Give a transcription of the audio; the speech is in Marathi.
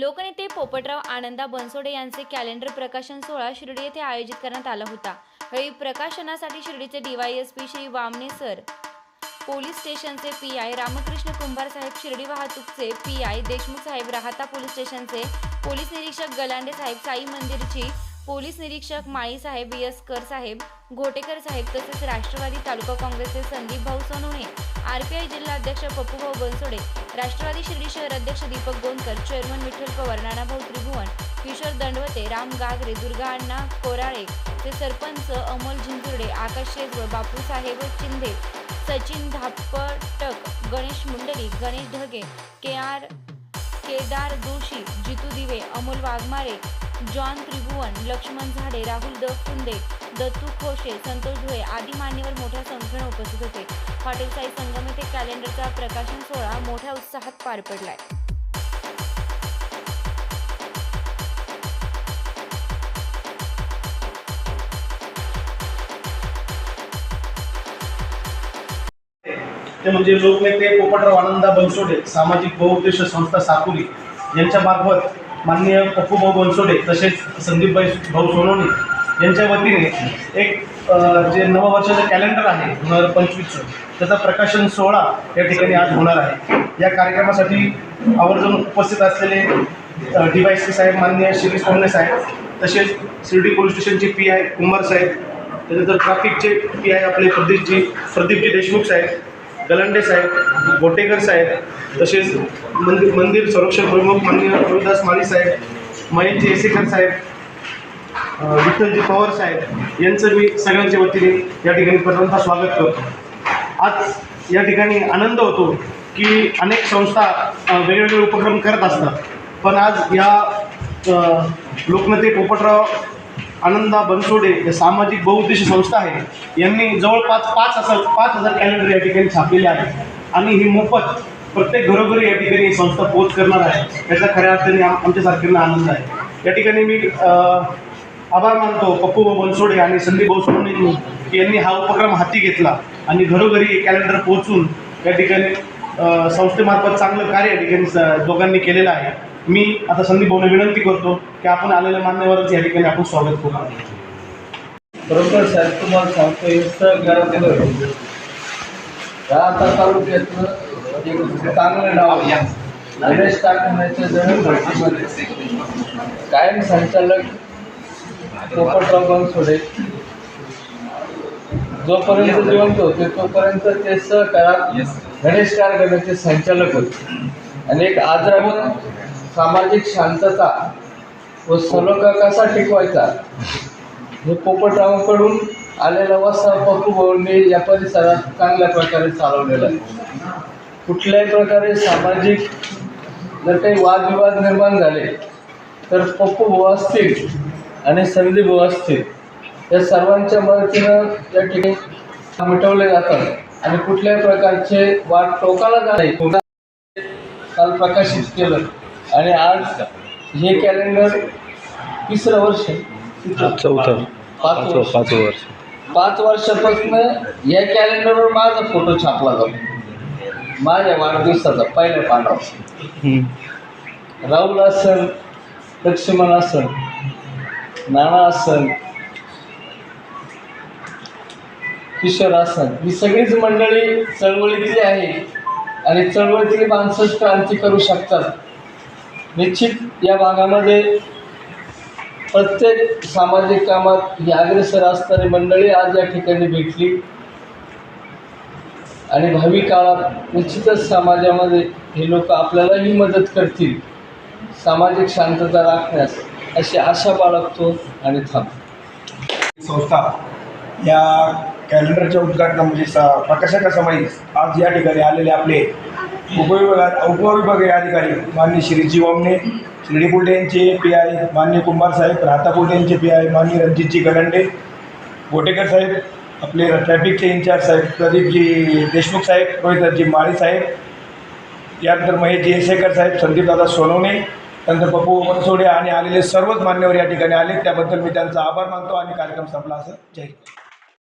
लोकनेते पोपटराव आनंदा बनसोडे यांचे कॅलेंडर प्रकाशन सोहळा शिर्डी येथे आयोजित करण्यात आला होता. यावेळी प्रकाशनासाठी शिर्डीचे DYSP Shri Wamane sir police स्टेशनचे पी आय रामकृष्ण कुंभार साहेब शिर्डी वाहतूकचे पी आय देशमुख साहेब राहता पोलीस स्टेशनचे पोलीस निरीक्षक गलांडे साहेब साई मंदिरची पोलीस निरीक्षक माळी साहेब यसकर साहेब घोटेकर साहेब तसेच राष्ट्रवादी तालुका काँग्रेसचे संदीप भाऊ सोनवणे आरपीआय जिल्हा अध्यक्ष पप्पूभाऊ बनसोडे राष्ट्रवादी शिर्डी शहर अध्यक्ष दीपक गोंदकर चेअरमन विठ्ठल पवार नानाभाऊ त्रिभुवन किशोर दंडवते राम गागरे दुर्गा अण्णा कोराळे ते sarpanch Amol Zinjurde Akash Shejwal Bapusaheb Chindhe Sachin Dhapatak Ganesh Mundli Ganesh Dhage K R Kedar Joshi Jitu Dive Amol Waghmare John Tribhuvan Laxman Zade Rahul D Phunde Dattu Khoshe Santosh Dhule आदी मान्यवर मोठ्या संख्येने उपस्थित होते. हॉटेल साई संगम येथे कॅलेंडरचा प्रकाशन सोहळा मोठ्या उत्साहात पार पडलाय. ते म्हणजे लोकनेते पोपटराव आनंदा बनसोडे सामाजिक बहुउद्देश संस्था साकुरी यांच्या मार्फत माननीय पप्पूभाऊ बनसोडे तसेच संदीपभाई भाऊ सोनवणे यांच्या वतीने एक जे नववर्षाचं कॅलेंडर आहे दोन हजार पंचवीसचं त्याचा प्रकाशन सोहळा या ठिकाणी आज होणार आहे. या कार्यक्रमासाठी आवर्जून उपस्थित असलेले डी वाय सी साहेब माननीय शिरीष सोमणे साहेब तसेच शिर्डी पोलीस स्टेशनचे पी आय कुमार साहेब त्यानंतर ट्रॅफिकचे पी आय आपले प्रदीपजी प्रदीपजी देशमुख साहेब गलांडे साहेब गोटेकर साहेब तसेच मंदिर मंदिर संरक्षण प्रमुख माननीय रविदास माळी साहेब महेशजी येसेकर साहेब विठ्ठलजी पवार साहेब यांचं मी सगळ्यांच्या वतीने या ठिकाणी प्रथमतः स्वागत करतो. आज या ठिकाणी आनंद होतो की अनेक संस्था वेगवेगळे उपक्रम करत असतात. पण आज या अ, लोकनेते पोपटराव आनंदा बनसोडे या सामाजिक बहुउद्देशीय संस्था आहे. यांनी जवळपास पाच हजार पाच हजार कॅलेंडर या ठिकाणी छापलेले आहे आणि ही मोफत प्रत्येक घरोघरी या ठिकाणी ही संस्था पोच करणार आहे. याचा खऱ्या अर्थाने आम आमच्यासारख्यांना आनंद आहे. या ठिकाणी मी आभार मानतो पप्पू बनसोडे आणि संदीप भाऊ की यांनी हा उपक्रम हाती घेतला आणि घरोघरी कॅलेंडर पोहोचून या ठिकाणी संस्थेमार्फत चांगलं कार्य या ठिकाणी स- दोघांनी केलेलं आहे. मी आता संदीप भाऊने विनंती करतो की आपण आलेल्या मान्यवरांचं या ठिकाणी आपण स्वागत करू. बरोबर साहेब तुम्हाला सांगतो गेलो आता तालुक्यातलं एक चांगलं नाव गणेश टाकण्याच्या जण भरतीमध्ये. कायम संचालक पोपटराव बनसोडे. जोपर्यंत जिवंत होते तोपर्यंत ते सहकारात गणेश कारखान्याचे संचालक होते. आणि एक आदरावत सामाजिक शांतता व सलोखा कसा टिकवायचा. हे पोपटरावांकडून आलेला वसा पप्पू भाऊंनी या परिसरात चांगल्या प्रकारे चालवलेला आहे. कुठल्याही प्रकारे सामाजिक जर काही वादविवाद निर्माण झाले तर पप्पू भाऊ असतील आणि संदीप भाऊ असतील या सर्वांच्या मदतीनं या ठिकाणी मिटवले जातात आणि कुठल्याही प्रकारचे वाद टोकाला जाणे काल प्रकाशित केलं. आणि आज हे कॅलेंडर तिसरं वर्ष चौथं. पाच पाच वर्ष. पाच वर्ष. पाच वर्षापासून या कॅलेंडरवर माझा फोटो छापला जातो. माझ्या वाढदिवसाचा पहिल्या पानावर. राहुल असन लक्ष्मण असन नाना असन किशोर असन ही सगळीच मंडळी चळवळीतली आहे. आणि चळवळीतली माणसंच क्रांती करू शकतात. निश्चित या भागामध्ये प्रत्येक सामाजिक कामात ही अग्रेसर असणारी मंडळी आज या ठिकाणी भेटली. आणि भावी काळात निश्चितच समाजामध्ये हे लोक आपल्यालाही मदत करतील. सामाजिक शांतता राखण्यास अशी आशा बाळगतो आणि थांबतो. संस्था या कॅलेंडरच्या उद्घाटना म्हणजे सा प्रकाशकासमयी आज या ठिकाणी आलेले आपले उपविभागात उपविभागीय अधिकारी माननीय श्रीजी वामने शिर्डी कुलटे यांचे पी आय माननीय कुंभार साहेब राहता कुलटे यांचे पी आय माननीय रणजितजी गलंडे गोटेकर साहेब आपले ट्रॅफिकचे इन्चार्ज साहेब प्रदीपजी देशमुख साहेब रोहितजी माळी साहेब यानंतर महेश येसेकर साहेब संदीपदादा सोनवणे नंतर पप्पू बनसोडे आणि आलेले सर्वच मान्यवर या ठिकाणी आले. त्याबद्दल मी त्यांचा आभार मानतो आणि कार्यक्रम संपला असं जाहीर